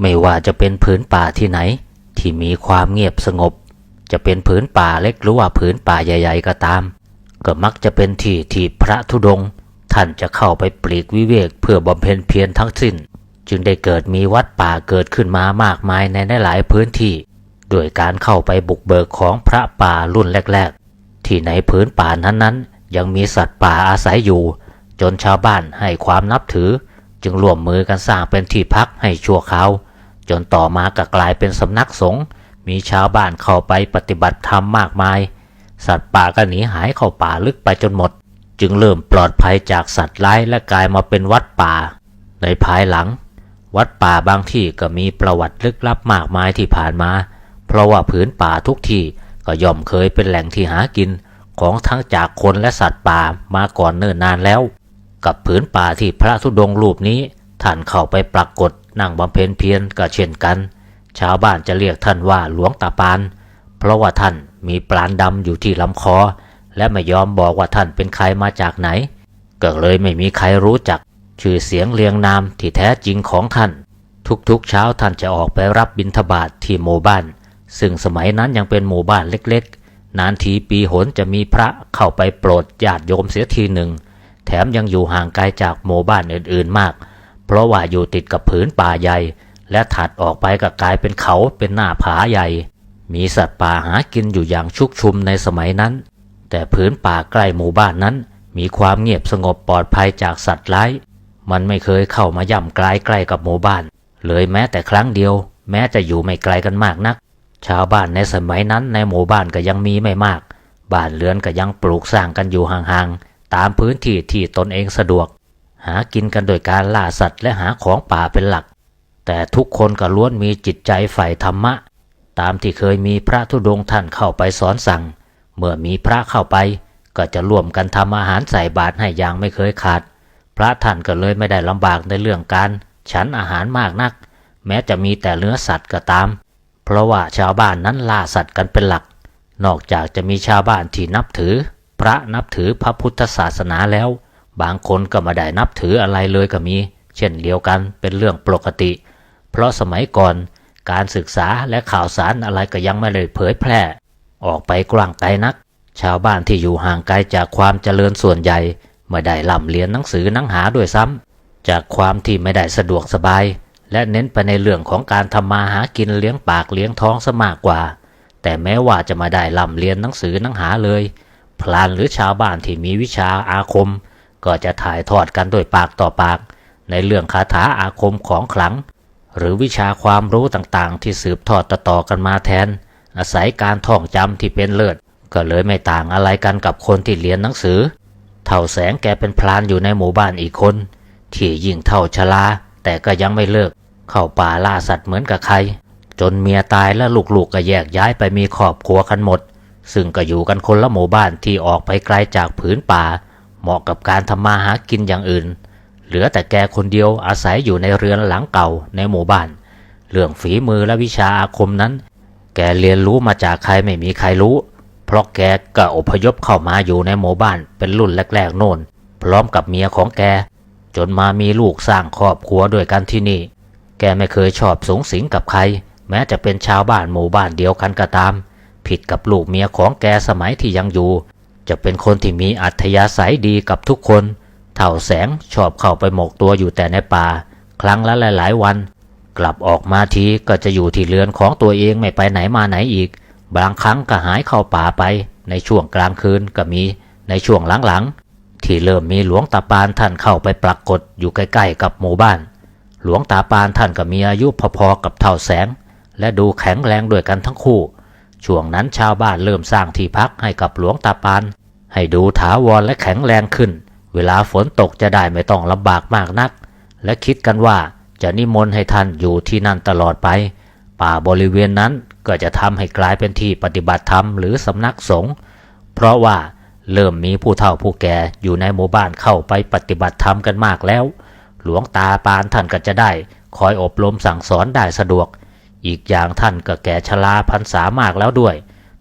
ไม่ว่าจะเป็นผืนป่าที่ไหน ที่มีความเงียบสงบ จะเป็นผืนป่าเล็กหรือว่าผืนป่าใหญ่ ๆ ก็ตาม ก็มักจะเป็นที่ที่พระธุดงค์ท่านจะเข้าไปปลีกวิเวกเพื่อบำเพ็ญเพียรทั้งสิ้น จึงได้เกิดมีวัดป่าเกิดขึ้นมามากมายในหลายพื้นที่ด้วยการเข้าไปบุกเบิกของพระป่ารุ่นแรก ๆ ที่ในพื้นป่านั้นๆ ยังมีสัตว์ป่าอาศัยอยู่ จนชาวบ้านให้ความนับถือ จึงร่วมมือกันสร้างเป็นที่พักให้ชั่วคราว จนต่อมาก็กลายเป็นสำนักสงฆ์มีชาวบ้านเข้าไปปฏิบัติธรรมมากมาย สัตว์ป่าก็หนีหายเข้าป่าลึกไปจนหมด จึงเริ่มปลอดภัยจากสัตว์ร้ายและกลายมาเป็นวัดป่า ในภายหลัง วัดป่าบางที่ก็มีประวัติลึกลับมากมายที่ผ่านมา เพราะว่าผืนป่าทุกที่ก็ย่อมเคยเป็นแหล่งที่หากินของทั้งจากคนและสัตว์ป่ามาก่อนเนิ่นนานแล้ว กับผืนป่าที่พระธุดงรูปนี้ท่านเข้าไปปรากฏ นั่งบำเพ็ญเพียรก็เช่นกัน ชาวบ้านจะเรียกท่านว่าหลวงตาปาน เพราะว่าท่านมีปราณดำอยู่ที่ลำคอ และไม่ยอมบอกว่าท่านเป็นใครมาจากไหน ก็เลยไม่มีใครรู้จัก ชื่อเสียงเรียงนามที่แท้จริงของท่าน ทุกๆเช้าท่านจะออกไปรับบิณฑบาตทที่หมู่บ้าน ซึ่งสมัยนั้นยังเป็นหมู่บ้านเล็กๆ นานทีปีหนจะมีพระเข้าไปโปรดญาติโยมเสียทีหนึ่ง แถมยังอยู่ห่างไกลจากหมู่บ้านอื่นๆมาก เพราะว่าอยู่ติดกับผืนป่าใหญ่ และถัดออกไปก็กลายเป็นเขาเป็นหน้าผาใหญ่ มีสัตว์ป่าหากินอยู่อย่างชุกชุมในสมัยนั้น แต่ผืนป่าใกล้หมู่บ้านนั้น มีความเงียบสงบปลอดภัยจากสัตว์ร้าย มันไม่เคยเข้ามาย่ำกลายใกล้กับหมู่บ้าน เลยแม้แต่ครั้งเดียว แม้จะอยู่ไม่ไกลกันมากนัก ชาวบ้านในสมัยนั้นในหมู่บ้านก็ยังมีไม่มาก บ้านเรือนก็ยังปลูกสร้างกันอยู่ห่างๆตามพื้นที่ที่ตนเองสะดวก หากินกันโดยการล่าสัตว์และหาของป่าเป็นหลัก แต่ทุกคนก็ล้วนมีจิตใจใฝ่ธรรมะ ตามที่เคยมีพระธุดงค์ท่านเข้าไปสอนสั่ง เมื่อมีพระเข้าไป ก็จะร่วมกันทำอาหารใส่บาตรให้อย่างไม่เคยขาด พระท่านก็เลยไม่ได้ลำบากในเรื่องการฉันอาหารมากนัก แม้จะมีแต่เนื้อสัตว์ก็ตาม เพราะว่าชาวบ้านนั้นล่าสัตว์กันเป็นหลัก นอกจากจะมีชาวบ้านที่นับถือ พระนับถือพระพุทธศาสนาแล้ว บางคนก็ไม่ได้นับถืออะไรเลยก็มี เช่นเดียวกันเป็นเรื่องปกติ เพราะสมัยก่อนการศึกษาและข่าวสารอะไรก็ยังไม่ได้เผยแพร่ ออกไปกว้างไกลนัก ชาวบ้านที่อยู่ห่างไกลจากความเจริญส่วนใหญ่ไม่ได้ล่ำเรียนหนังสือหนังหาด้วยซ้ำจากความที่ไม่ได้สะดวกสบาย และเน้นไปในเรื่องของการทำมาหากินเลี้ยงปากเลี้ยงท้องซะมากกว่า แต่แม้ว่าจะมาได้ล่ำเรียนหนังสือหนังหาเลย พลานหรือชาวบ้านที่มีวิชาอาคม ก็จะถ่ายทอดกันด้วยปากต่อปาก ในเรื่องคาถาอาคมของขลัง หรือวิชาความรู้ต่างๆ ที่สืบทอดต่อๆกันมาแทน อาศัยการท่องจำที่เป็นเลิศ ก็เลยไม่ต่างอะไรกันกับคนที่เรียนหนังสือ เท่าแสงแกเป็นพลานอยู่ในหมู่บ้านอีกคน ที่ยิ่งเท่าชลาแต่ก็ยังไม่เลิก เข้าป่าล่าสัตว์เหมือนกับใคร จนเมียตายและลูกๆก็แยกย้ายไปมีครอบครัวกันหมด ซึ่งก็อยู่กันคนละหมู่บ้านที่ออกไปไกลจากผืนป่า เหมาะกับการทำมาหากินอย่างอื่น เหลือแต่แกคนเดียวอาศัยอยู่ในเรือนหลังเก่าในหมู่บ้าน เรื่องฝีมือและวิชาอาคมนั้น แกเรียนรู้มาจากใครไม่มีใครรู้ เพราะแกก็อพยพเข้ามาอยู่ในหมู่บ้านเป็นรุ่นแรกๆโน่น พร้อมกับเมียของแก จนมามีลูกสร้างครอบครัวด้วยกันที่นี่ แกไม่เคยชอบสูงสิงกับใคร แม้จะเป็นชาวบ้านหมู่บ้านเดียวกันก็ตาม ผิดกับลูกเมียของแกสมัยที่ยังอยู่ จะเป็นคนที่มีอัธยาศัยดีกับทุกคนเท่าแสงชอบเข้าไปหมกตัวอยู่แต่ในป่า ครั้งละหลาย ๆ วัน กลับออกมาทีก็จะอยู่ที่เรือนของตัวเองไม่ไปไหนมาไหนอีก บางครั้งก็หายเข้าป่าไป ในช่วงกลางคืนก็มี ในช่วงหลังๆ ที่เริ่มมีหลวงตาปานท่านเข้าไปปรากฏอยู่ใกล้ ๆ กับหมู่บ้าน หลวงตาปานท่านก็มีอายุพอๆกับเท่าแสง และดูแข็งแรงด้วยกันทั้งคู่ ช่วงนั้นชาวบ้านเริ่มสร้างที่พักให้กับหลวงตาปานให้ดูถาวรและแข็งแรงขึ้น เวลาฝนตกจะได้ไม่ต้องลำบากมากนัก และคิดกันว่าจะนิมนต์ให้ท่านอยู่ที่นั่นตลอดไป ป่าบริเวณนั้นก็จะทำให้กลายเป็นที่ปฏิบัติธรรมหรือสำนักสงฆ์เพราะว่าเริ่มมีผู้เฒ่าผู้แก่อยู่ในหมู่บ้านเข้าไปปฏิบัติธรรมกันมากแล้ว หลวงตาปานท่านก็จะได้ คอยอบรมสั่งสอนได้สะดวก อีกอย่างท่านก็แก่ชราพรรษามากแล้วด้วย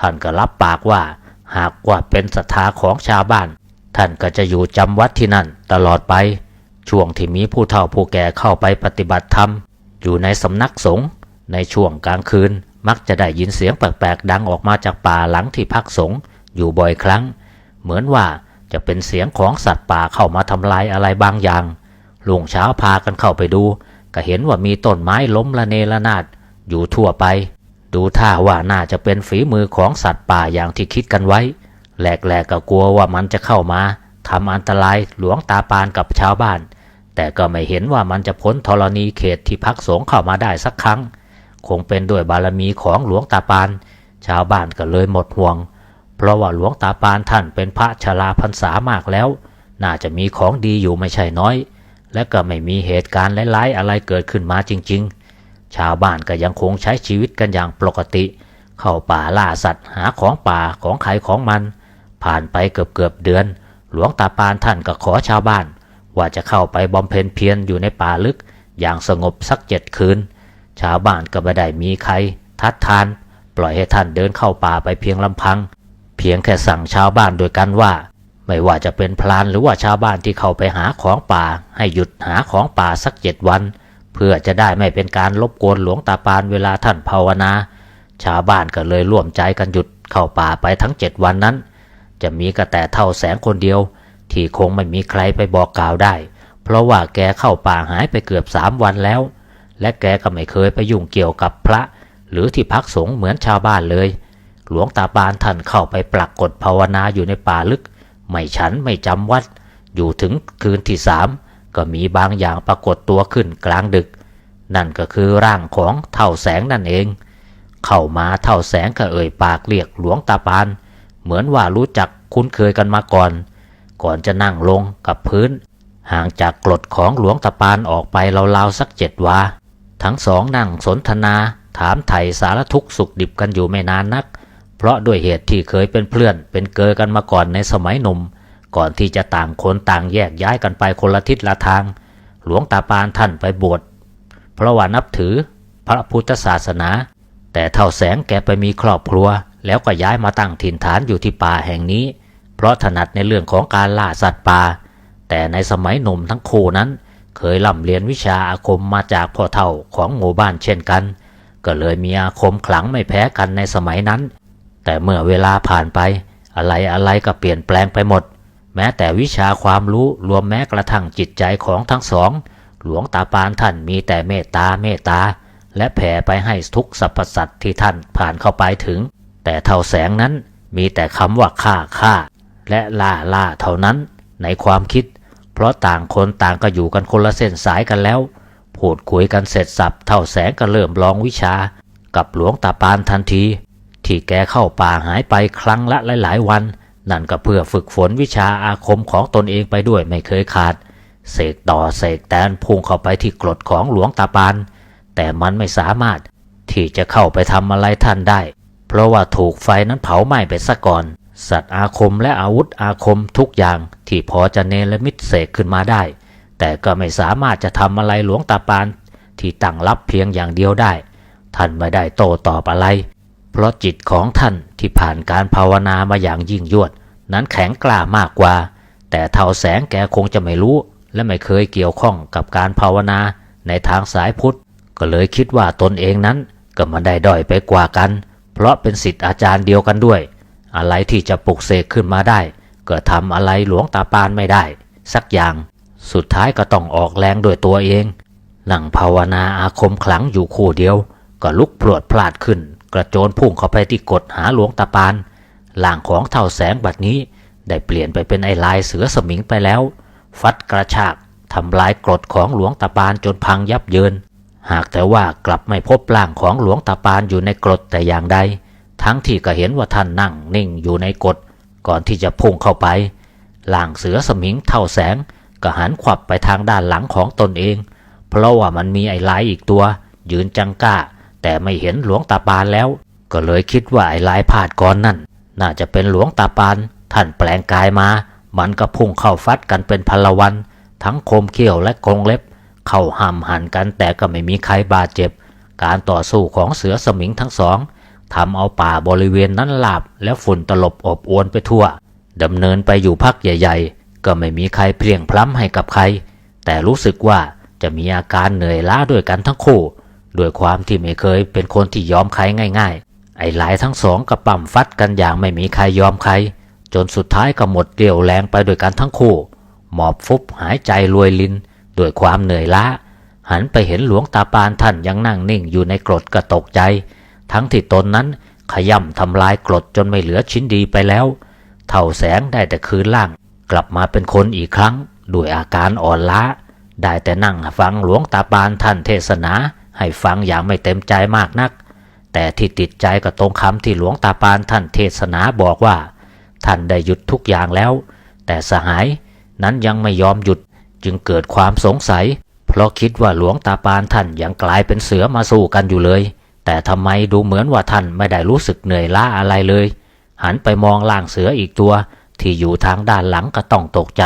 ท่านก็รับปากว่า หากว่าเป็นศรัทธาของชาวบ้าน ท่านก็จะอยู่จำวัดที่นั่นตลอดไป ช่วงที่มีผู้เฒ่าผู้แก่เข้าไปปฏิบัติธรรม อยู่ในสำนักสงฆ์ในช่วงกลางคืนมักจะได้ยินเสียงแปลกๆดังออกมาจากป่าหลังที่พักสงฆ์อยู่บ่อยครั้ง เหมือนว่าจะเป็นเสียงของสัตว์ป่าเข้ามาทำลายอะไรบางอย่างลุงเช้าพากันเข้าไปดู ก็เห็นว่ามีต้นไม้ล้มละเนระนาด อยู่ทั่วไป ดูท่าว่าน่าจะเป็นฝีมือของสัตว์ป่าอย่างที่คิดกันไว้ แหลกๆก็กลัวว่ามันจะเข้ามาทำอันตรายหลวงตาปานกับชาวบ้าน แต่ก็ไม่เห็นว่ามันจะพ้นธรณีเขตที่พักสงเข้ามาได้สักครั้ง คงเป็นด้วยบารมีของหลวงตาปาน ชาวบ้านก็เลยหมดห่วง เพราะว่าหลวงตาปานท่านเป็นพระชราพรรษามากแล้ว น่าจะมีของดีอยู่ไม่ใช่น้อย และก็ไม่มีเหตุการณ์ร้ายๆอะไรเกิดขึ้นมาจริง ๆ ชาวบ้านก็ยังคงใช้ชีวิตกันอย่างปกติ เข้าป่าล่าสัตว์หาของป่าของใครของมัน ผ่านไปเกือบเกือบเดือน หลวงตาปานท่านก็ขอชาวบ้าน ว่าจะเข้าไปบำเพ็ญเพียรอยู่ในป่าลึก อย่างสงบสักเจ็ดคืน ชาวบ้านก็ไม่ได้มีใคร ทัดทาน ปล่อยให้ท่านเดินเข้าป่าไปเพียงลำพัง เพียงแค่สั่งชาวบ้านโดยกันว่า ไม่ว่าจะเป็นพลานหรือว่าชาวบ้านที่เข้าไปหาของป่า ให้หยุดหาของป่าสักเจ็ดวัน เพื่อจะได้ไม่เป็นการรบกวนหลวงตาปานเวลาท่านภาวนา ชาวบ้านก็เลยร่วมใจกันหยุดเข้าป่าไปทั้งเจ็ดวันนั้น จะมีกระแต่เท่าแสงคนเดียว ที่คงไม่มีใครไปบอกกล่าวได้ เพราะว่าแกเข้าป่าหายไปเกือบสามวันแล้ว และแกก็ไม่เคยไปยุ่งเกี่ยวกับพระ หรือที่พักสงฆ์เหมือนชาวบ้านเลย หลวงตาปานท่านเข้าไปปรากฏภาวนาอยู่ในป่าลึก ไม่ฉันไม่จำวัด อยู่ถึงคืนที่สาม ก็มีบางอย่างปรากฏตัวขึ้นกลางดึก นั่นก็คือร่างของเท่าแสงนั่นเอง เข้ามาเท่าแสงก็เอ่ยปากเรียกหลวงตาปาน เหมือนว่ารู้จักคุ้นเคยกันมาก่อน ก่อนจะนั่งลงกับพื้น ห่างจากกรดของหลวงตาปานออกไปราวๆสักเจ็ดวา ทั้งสองนั่งสนทนาถามไถ่สารทุกข์สุขดิบกันอยู่ไม่นานนัก เพราะด้วยเหตุที่เคยเป็นเพื่อนเป็นเกอกันมาก่อนในสมัยหนุ่ม ก่อนที่จะต่างคนต่างแยกย้ายกันไปคนละทิศละทาง หลวงตาปานท่านไปบวชเพราะว่านับถือพระพุทธศาสนา แต่เท่าแสงแกไปมีครอบครัว แล้วก็ย้ายมาตั้งถิ่นฐานอยู่ที่ป่าแห่งนี้ เพราะถนัดในเรื่องของการล่าสัตว์ป่า แต่ในสมัยหนุ่มทั้งคู่นั้น เคยร่ำเรียนวิชาอาคมมาจากพ่อเฒ่าของหมู่บ้านเช่นกัน ก็เลยมีอาคมขลังไม่แพ้กันในสมัยนั้น แต่เมื่อเวลาผ่านไป อะไรอะไรก็เปลี่ยนแปลงไปหมด แม้แต่วิชาความรู้รวมแม้กระทั่งจิตใจของทั้งสอง หลวงตาปานท่านมีแต่เมตตาเมตตา และแผ่ไปให้ทุกสรรพสัตว์ที่ท่านผ่านเข้าไปถึง แต่เท่าแสงนั้นมีแต่คำว่าฆ่าฆ่า และล่าล่าเท่านั้นในความคิด เพราะต่างคนต่างก็อยู่กันคนละเส้นสายกันแล้วพูดคุยกันเสร็จสับเท่าแสงก็เริ่มลองวิชา กับหลวงตาปานทันที ที่แกเข้าป่าหายไปครั้งละหลาย ๆ วัน นั่นก็เพื่อฝึกฝนวิชาอาคมของตนเองไปด้วยไม่เคยขาด เสกต่อเสกแตนพุ่งเข้าไปที่กรดของหลวงตาปาน แต่มันไม่สามารถที่จะเข้าไปทำอะไรท่านได้ เพราะว่าถูกไฟนั้นเผาไหม้ไปซะก่อน สัตว์อาคมและอาวุธอาคมทุกอย่างที่พอจะเนรมิตเสกขึ้นมาได้ แต่ก็ไม่สามารถจะทำอะไรหลวงตาปานที่ตั้งรับเพียงอย่างเดียวได้ ท่านไม่ได้โต้ตอบอะไร เพราะจิตของท่านที่ผ่านการภาวนามาอย่างยิ่งยวด นั้นแข็งกล้ามากกว่า แต่เท่าแสงแกคงจะไม่รู้ และไม่เคยเกี่ยวข้องกับการภาวนาในทางสายพุทธ ก็เลยคิดว่าตนเองนั้นก็มาได้ด้อยไปกว่ากัน เพราะเป็นสิทธิ์อาจารย์เดียวกันด้วย อะไรที่จะปลุกเสกขึ้นมาได้ ก็ทำอะไรหลวงตาปานไม่ได้ สักอย่าง สุดท้ายก็ต้องออกแรงด้วยตัวเองนั่งภาวนาอาคมขลังอยู่คู่เดียว ก็ลุกพรวดพลาดขึ้น กระโจนพุ่งเข้าไปที่กดหาหลวงตาปานล่างของเท่าแสงบัดนี้ ได้เปลี่ยนไปเป็นไอ้ลายเสือสมิงไปแล้ว ฟัดกระชากทำลายกรดของหลวงตาปานจนพังยับเยิน หากแต่ว่ากลับไม่พบร่างของหลวงตาปานอยู่ในกรดแต่อย่างใด ทั้งที่ก็เห็นว่าท่านนั่งนิ่งอยู่ในกรดก่อนที่จะพุ่งเข้าไปล่างเสือสมิงเท่าแสงก็หันขวับไปทางด้านหลังของตนเอง เพราะว่ามันมีไอ้ลายอีกตัว ยืนจังก้า แต่ไม่เห็นหลวงตาปานแล้ว ก็เลยคิดว่าไอ้ลายพาดก่อนนั่น น่าจะเป็นหลวงตาปาน ท่านแปลงกายมา มันก็พุ่งเข้าฟัดกันเป็นพลวัน ทั้งคมเขี้ยวและกรงเล็บ เข้าห้ามหันกันแต่ก็ไม่มีใครบาดเจ็บ การต่อสู้ของเสือสมิงทั้งสองทำเอาป่าบริเวณนั้นหลาบและฝุ่นตลบอบอวนไปทั่วดำเนินไปอยู่พักใหญ่ ๆ ก็ไม่มีใครเพลียงพล้ำให้กับใคร แต่รู้สึกว่าจะมีอาการเหนื่อยล้าด้วยกันทั้งคู่ ด้วยความที่ไม่เคยเป็นคนที่ยอมใครง่าย ๆ ไอ้หลายทั้งสองก็ปั่มฟัดกันอย่างไม่มีใครยอมใคร จนสุดท้ายก็หมดเรี่ยวแรงไปด้วยกันทั้งคู่ หมอบฟุบหายใจรวยลินด้วยความเหนื่อยล้า หันไปเห็นหลวงตาปานท่านยังนั่งนิ่งอยู่ในกรดก็ตกใจ ทั้งที่ตนนั้นขย่ำทำลายกรดจนไม่เหลือชิ้นดีไปแล้ว เท่าแสงได้แต่คืนล่าง กลับมาเป็นคนอีกครั้ง ด้วยอาการอ่อนล้า ได้แต่นั่งฟังหลวงตาปานท่านเทศนา ให้ฟังอย่างไม่เต็มใจมากนัก แต่ที่ติดใจก็ตรงคำที่หลวงตาปานท่านเทศนาบอกว่า ท่านได้หยุดทุกอย่างแล้ว แต่สหายนั้นยังไม่ยอมหยุดจึงเกิดความสงสัย เพราะคิดว่าหลวงตาปานท่านยังกลายเป็นเสือมาสู้กันอยู่เลย แต่ทำไมดูเหมือนว่าท่านไม่ได้รู้สึกเหนื่อยล้าอะไรเลย หันไปมองล่างเสืออีกตัว ที่อยู่ทางด้านหลังก็ต้องตกใจ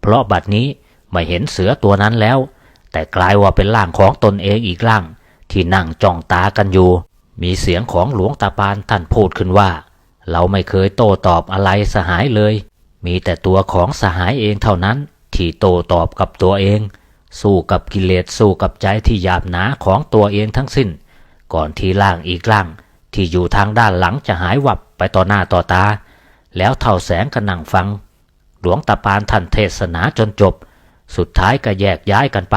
เพราะบัดนี้ไม่เห็นเสือตัวนั้นแล้ว แต่กลายว่าเป็นร่างของตนเองอีกร่าง ที่นั่งจ้องตากันอยู่ มีเสียงของหลวงตาปานท่านพูดขึ้นว่า เราไม่เคยโต้ตอบอะไรสหายเลย มีแต่ตัวของสหายเองเท่านั้น ที่โต้ตอบกับตัวเอง สู้กับกิเลสสู้กับใจที่หยาบหนาของตัวเองทั้งสิ้น ก่อนที่ร่างอีกร่าง ที่อยู่ทางด้านหลังจะหายวับไปต่อหน้าต่อตา แล้วเท่าแสงก็นั่งฟัง หลวงตาปานท่านเทศนาจนจบ สุดท้ายก็แยกย้ายกันไป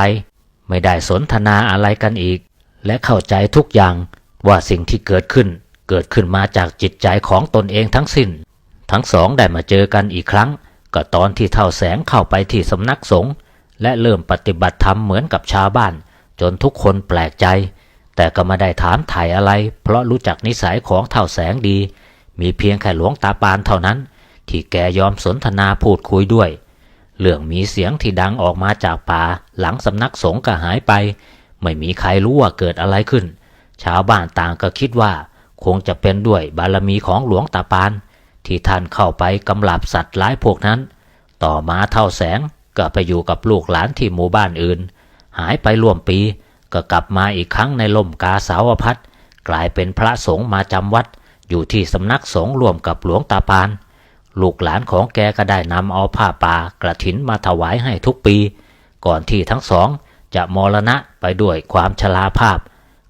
ไม่ได้สนทนาอะไรกันอีก และเข้าใจทุกอย่างว่าสิ่งที่เกิดขึ้น เกิดขึ้นมาจากจิตใจของตนเองทั้งสิ้น ทั้งสองได้มาเจอกันอีกครั้ง ก็ตอนที่เท่าแสงเข้าไปที่สำนักสงฆ์และเริ่มปฏิบัติธรรมเหมือนกับชาวบ้าน จนทุกคนแปลกใจ แต่ก็ไม่ได้ถามถ่ายอะไร เพราะรู้จักนิสัยของเท่าแสงดี มีเพียงแค่หลวงตาปานเท่านั้น ที่แกยอมสนทนาพูดคุยด้วย เรื่องมีเสียงที่ดังออกมาจากป่าหลังสำนักสงฆ์ก็หายไป ไม่มีใครรู้ว่าเกิดอะไรขึ้น ชาวบ้านต่างก็คิดว่า คงจะเป็นด้วยบารมีของหลวงตาปาน ที่ท่านเข้าไปกำลับสัตว์ร้ายพวกนั้น ต่อมาเท่าแสงก็ไปอยู่กับลูกหลานที่หมู่บ้านอื่น หายไปร่วมปี ก็กลับมาอีกครั้งในล่มกาสาวพัดกลายเป็นพระสงฆ์มาจำวัด อยู่ที่สำนักสงฆ์ร่วมกับหลวงตาปาน ลูกหลานของแกก็ได้นำเอาผ้าป่ากระถินมาถวายให้ทุกปี ก่อนที่ทั้งสองจะมรณะไปด้วยความชราภาพ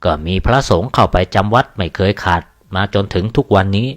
ก็มีพระสงฆ์เข้าไปจำวัดไม่เคยขาดมาจนถึงทุกวันนี้